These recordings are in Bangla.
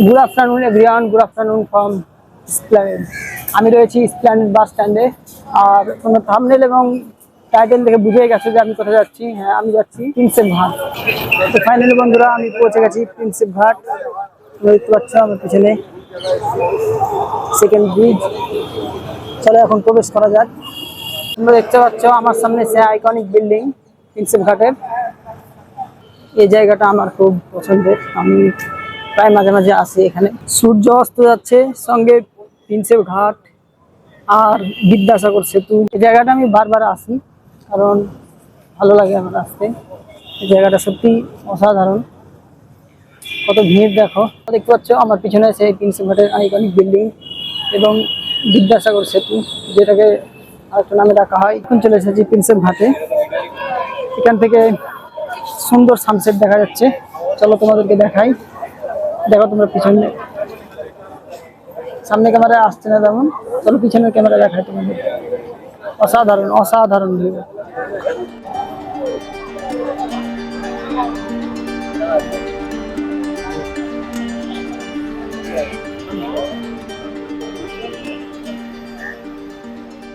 Good afternoon everyone good afternoon from Esplanade আমি রয়েছি স্প্ল্যানেড বাস স্ট্যান্ডে আর কোনো থামনেল এবং টাইটেল দেখে বুঝে গেছে যে আমি কোথায় যাচ্ছি। হ্যাঁ আমি যাচ্ছি প্রিন্সেপ ঘাট। তো ফাইনালি বন্ধুরা, আমি পৌঁছে গেছি প্রিন্সেপ ঘাট। দেখতে পাচ্ছ আমার পিছনে সেকেন্ড ব্রিজ চলো এখন প্রবেশ করা যাক। তোমরা দেখতে পাচ্ছ আমার সামনে সে আইকনিক বিল্ডিং প্রিন্সেপ ঘাটের। এই জায়গাটা আমার খুব পছন্দের। আমি প্রায় মাঝে মাঝে আসে এখানে। সূর্য অস্ত যাচ্ছে, সঙ্গে প্রিন্সেপ ঘাট আর বিদ্যাসাগর সেতু। এই জায়গাটা আমি বারবার আসি, কারণ ভালো লাগে আমার আসতে। এই জায়গাটা সত্যি অসাধারণ। কত ভিড় দেখো। দেখতে পাচ্ছ, আমার পিছনে আছে প্রিন্সেপ ঘাটের আইকনিক বিল্ডিং এবং বিদ্যাসাগর সেতু, যেটাকে আরেকটা নামে ডাকা হয়। এখন চলে এসেছি প্রিন্সেপ ঘাটে। এখান থেকে সুন্দর সানসেট দেখা যাচ্ছে। চলো তোমাদেরকে দেখাই। দেখো তোমরা পিছনে সামনে ক্যামেরায় আসছে না তেমন চলো পিছনের ক্যামেরা দেখাই তোমাদের অসাধারণ অসাধারণ ভিউ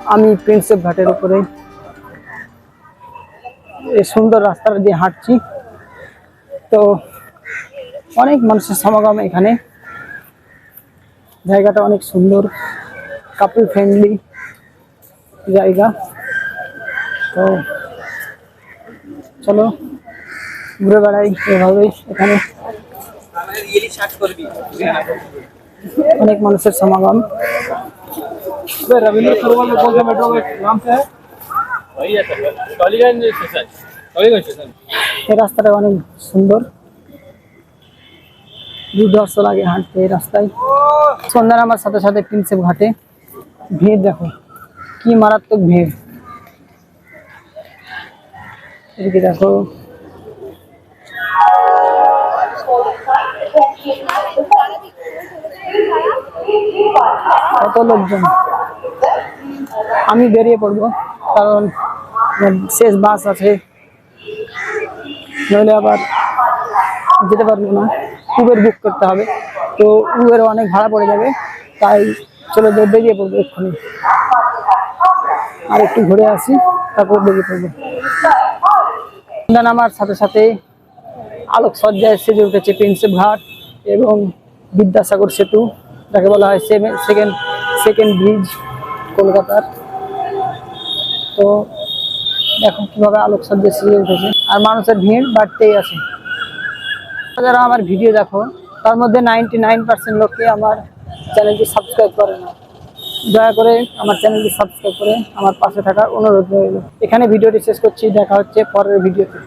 আমি প্রিন্সেপ ঘাটের উপরে এই সুন্দর রাস্তাটা দিয়ে হাঁটছি তো অনেক মানুষের সমাগম এখানে। জায়গাটা অনেক সুন্দর কাপল ফ্রেন্ডলি জায়গা। তো চলো ঘুরে বেড়াই এভাবেই এখানে। অনেক মানুষের সমাগম। রবীন্দ্র সরোবর নাম এই রাস্তাটা অনেক সুন্দর। দুর্ধর্ষ লাগে হাঁটতে এই রাস্তায়। সন্ধ্যা নামার সাথে সাথে প্রিন্সেপ ঘাটে। ভিড় দেখো, কি মারাত্মক ভিড়। এদিকে দেখো। কত লোকজন। আমি বেরিয়ে পড়ব, কারণ শেষ বাস আছে। নইলে আবার যেতে পারব না। উবের বুক করতে হবে। তো উবের অনেক ভাড়া পড়ে যাবে, তাই চলে বেরিয়ে পড়ব এক্ষুনি। আর একটু ঘুরে আসি, তারপর বেরিয়ে পড়ব। নামার সাথে সাথে আলোক সজ্জায় সেজে উঠেছে প্রিন্সেপ ঘাট এবং বিদ্যাসাগর সেতু, যাকে বলা হয় সেকেন্ড সেকেন্ড ব্রিজ কলকাতার। তো দেখো কীভাবে আলোকসজ্জা সেজে উঠেছে। আর মানুষের ভিড় বাড়তেই আছে। যারা আমার ভিডিও দেখো, তার মধ্যে নাইনটি নাইন পার্সেন্ট লোককে আমার চ্যানেলটি সাবস্ক্রাইব করে না। দয়া করে আমার চ্যানেলটি সাবস্ক্রাইব করে আমার পাশে থাকার অনুরোধ রইল। এখানে ভিডিওটি শেষ করছি, দেখা হচ্ছে পরের ভিডিওতে